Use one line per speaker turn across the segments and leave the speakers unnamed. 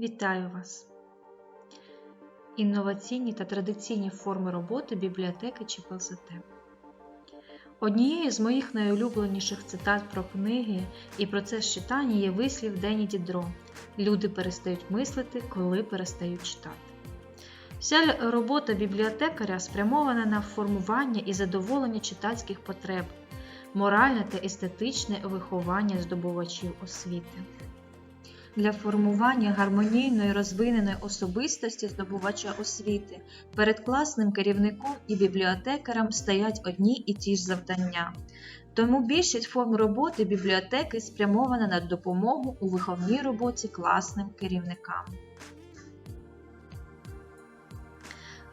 Вітаю вас! Інноваційні та традиційні форми роботи бібліотеки чи ПЛЗТ. Однією з моїх найулюбленіших цитат про книги і процес читання є вислів Дені Дідро Люди перестають мислити, коли перестають читати. Вся робота бібліотекаря спрямована на формування і задоволення читацьких потреб, моральне та естетичне виховання здобувачів освіти. Для формування гармонійної розвиненої особистості здобувача освіти перед класним керівником і бібліотекарем стоять одні і ті ж завдання. Тому більшість форм роботи бібліотеки спрямована на допомогу у виховній роботі класним керівникам.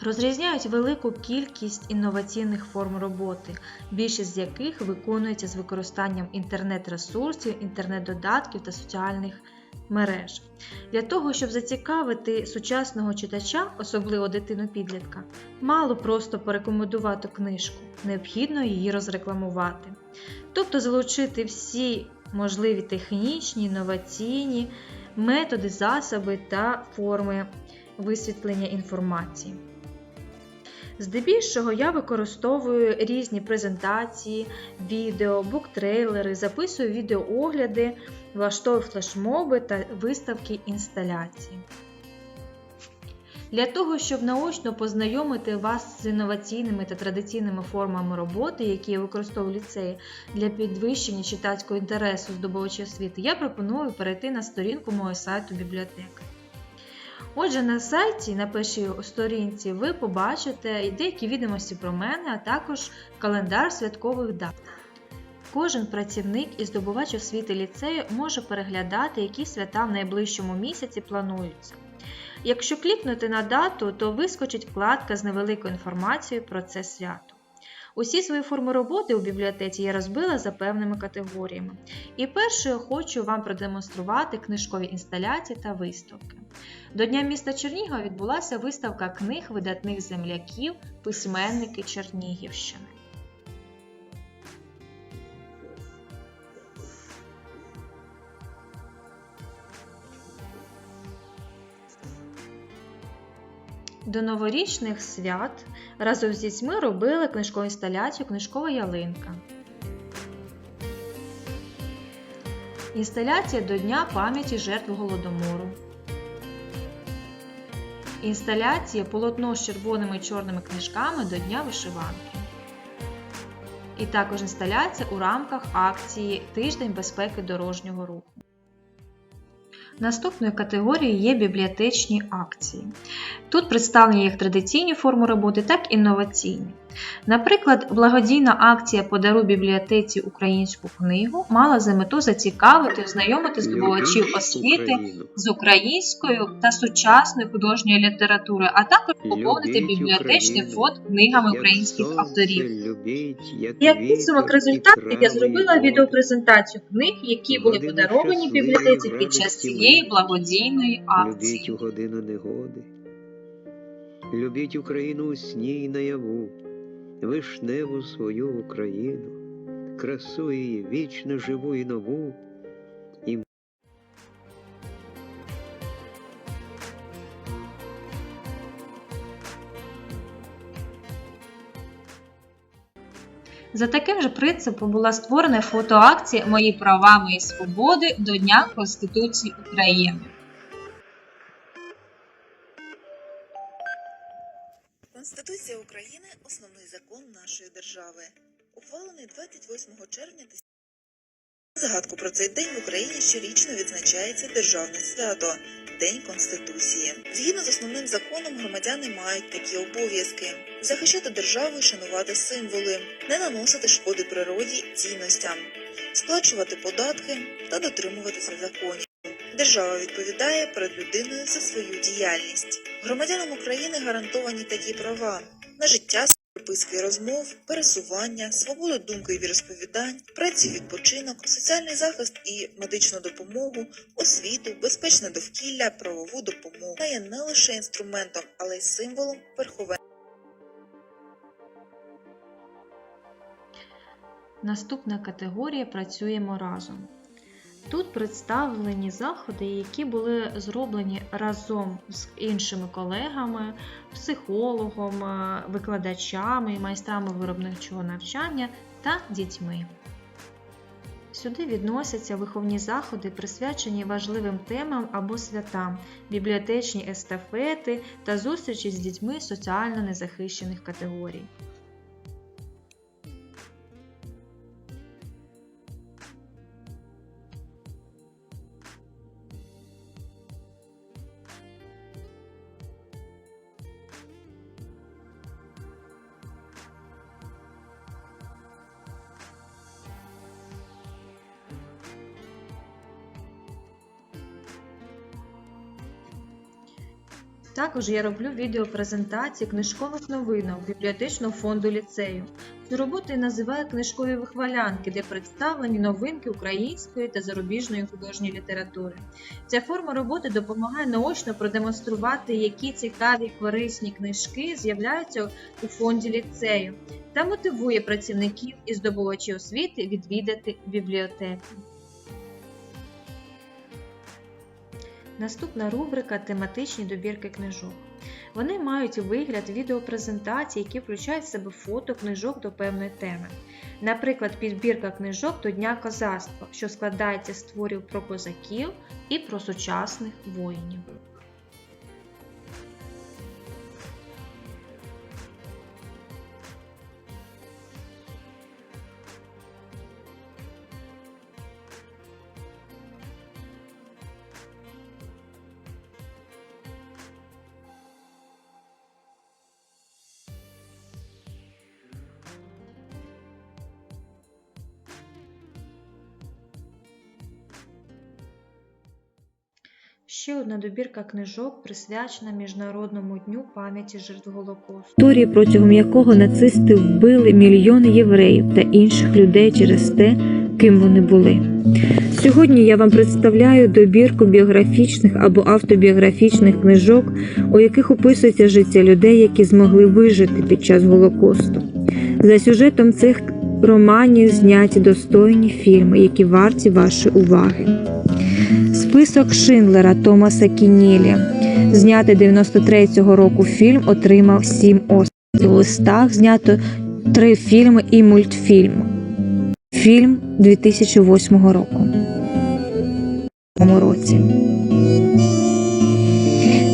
Розрізняють велику кількість інноваційних форм роботи, більшість з яких виконується з використанням інтернет-ресурсів, інтернет-додатків та соціальних мереж. Для того, щоб зацікавити сучасного читача, особливо дитину-підлітка, мало просто порекомендувати книжку, необхідно її розрекламувати. Тобто залучити всі можливі технічні, інноваційні методи, засоби та форми висвітлення інформації. Здебільшого я використовую різні презентації, відео, буктрейлери, записую відеоогляди, влаштовую флешмоби та виставки інсталяцій. Для того, щоб наочно познайомити вас з інноваційними та традиційними формами роботи, які я використовую в ліцеї для підвищення читацького інтересу здобувачів освіти, я пропоную перейти на сторінку мого сайту бібліотеки. Отже, на сайті, на першій сторінці, ви побачите деякі відомості про мене, а також календар святкових дат. Кожен працівник і здобувач освіти ліцею може переглядати, які свята в найближчому місяці плануються. Якщо клікнути на дату, то вискочить вкладка з невеликою інформацією про це свято. Усі свої форми роботи у бібліотеці я розбила за певними категоріями. І першою хочу вам продемонструвати книжкові інсталяції та виставки. До Дня міста Чернігова відбулася виставка книг видатних земляків, письменники Чернігівщини. До новорічних свят разом з дітьми робили книжкову інсталяцію Книжкова ялинка. Інсталяція до Дня пам'яті жертв Голодомору. Інсталяція полотно з червоними і чорними книжками до Дня вишиванки. І також інсталяція у рамках акції Тиждень безпеки дорожнього руху. Наступною категорією є бібліотечні акції. Тут представлені як традиційні форми роботи, так і інноваційні. Наприклад, благодійна акція Подаруй бібліотеці українську книгу мала за мету зацікавити, ознайомити здобувачів освіти з українською та сучасною художньою літературою, а також поповнити бібліотечний фонд книгами українських авторів. Як підсумок результатів я зробила відеопрезентацію книг, які були подаровані бібліотеці під час цієї благодійної акції.
Любіть Україну у сні й наяву, вишневу свою Україну, красу її вічно живу і нову.
За таким же принципом була створена фотоакція Мої права, мої свободи до Дня Конституції України.
Нашої держави, ухвалений 28 червня. тис- Згадку про цей день в Україні щорічно відзначається державне свято День Конституції. Згідно з основним законом, громадяни мають такі обов'язки: захищати державу і шанувати символи, не наносити шкоди природі і цінностям, сплачувати податки та дотримуватися законів. Держава відповідає перед людиною за свою діяльність. Громадянам України гарантовані такі права на життя, переписки розмов, пересування, свободу думки і віросповідань, працю, і відпочинок, соціальний захист і медичну допомогу, освіту, безпечне довкілля, правову допомогу є не лише інструментом, але й символом верховенства.
Наступна категорія працюємо разом. Тут представлені заходи, які були зроблені разом з іншими колегами, психологом, викладачами, майстрами виробничого навчання та дітьми. Сюди відносяться виховні заходи, присвячені важливим темам або святам, бібліотечні естафети та зустрічі з дітьми соціально незахищених категорій. Також я роблю відеопрезентації книжкових новинок бібліотечного фонду ліцею. Цю роботу я називаю книжкові вихвалянки, де представлені новинки української та зарубіжної художньої літератури. Ця форма роботи допомагає наочно продемонструвати, які цікаві корисні книжки з'являються у фонді ліцею, та мотивує працівників і здобувачів освіти відвідати бібліотеку. Наступна рубрика тематичні добірки книжок. Вони мають вигляд відеопрезентацій, які включають в себе фото книжок до певної теми. Наприклад, підбірка книжок до Дня козацтва, що складається з творів про козаків і про сучасних воїнів. Ще одна добірка книжок присвячена Міжнародному дню пам'яті жертв Голокосту.
історії, протягом якого нацисти вбили мільйони євреїв та інших людей через те, ким вони були. Сьогодні я вам представляю добірку біографічних або автобіографічних книжок, у яких описується життя людей, які змогли вижити під час Голокосту. За сюжетом цих романів зняті достойні фільми, які варті вашої уваги. Список Шиндлера Томаса Кінілі, знятий 93-го року фільм, отримав 7 Оскарів. У листах знято три фільми і мультфільм. Фільм 2008 року. Році.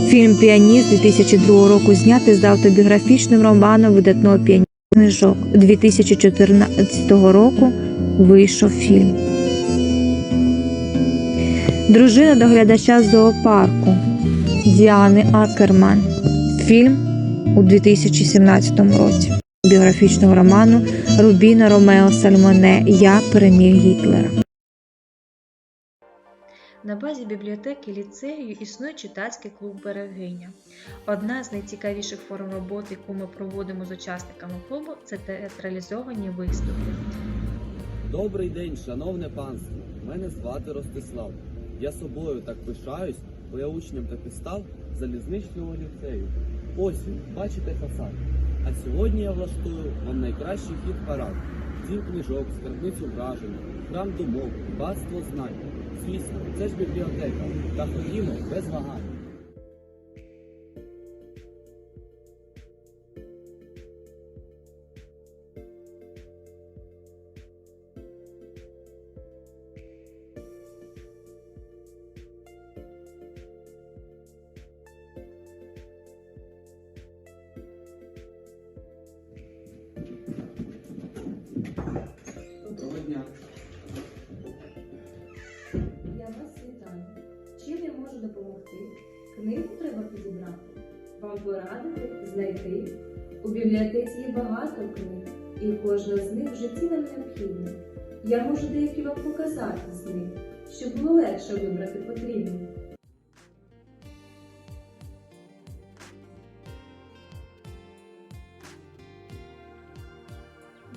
Фільм Піаніст 2002 року знятий з автобіографічним романом видатного піаніста книжок. 2014 року вийшов фільм. Дружина доглядача зоопарку Діани Акерман. Фільм у 2017 році. Біографічного роману Рубіна Ромео Сальмоне Я переміг Гітлера.
На базі бібліотеки ліцею існує читацький клуб Берегиня. Одна з найцікавіших форм роботи, яку ми проводимо з учасниками клубу, це театралізовані виступи.
Добрий день, шановне панство. Мене звати Ростислав. Я собою так пишаюсь, бо я учнем таки став залізничного ліцею. Ось він, бачите фасад. А сьогодні я влаштую вам найкращий хід парад. Дім книжок, скарбницю вражень, храм думок, багатство знань. Звісно, це ж бібліотека. Та ходімо без вагань. Дня.
Я вас вітаю. Чим я можу допомогти? Книгу треба підібрати, вам порадити, знайти. У бібліотеці є багато книг, і кожна з них в житті нам необхідна. Я можу деякі вам показати з них, щоб було легше вибрати потрібну.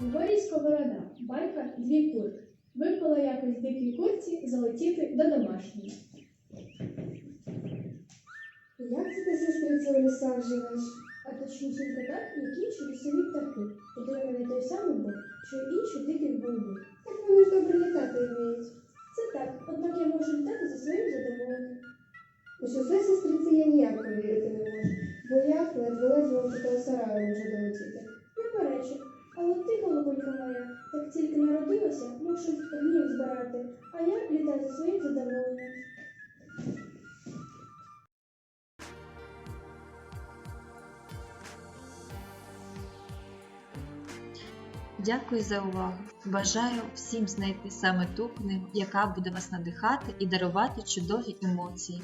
Григорій Сковорода, байка дві курки. Випала якось дикій курці залетіти до домашньої. Як це ти, сестриця, у лісах живеш? А точнісінько так, як інші лісові птахи. Мене той самий був, що й інші диких голубів. Так вони ж добре літати вміють. Це так, однак я можу літати за своїм задоволенням.
У що сестриці я ніяк повірити не можу, бо я ледве-ледве до того сараю можу долетіти.
Не перечу, тільки народилася, мушу гнів збирати, а я літаю за своїм задоволенням.
Дякую за увагу. Бажаю всім знайти саме ту книгу, яка буде вас надихати і дарувати чудові емоції.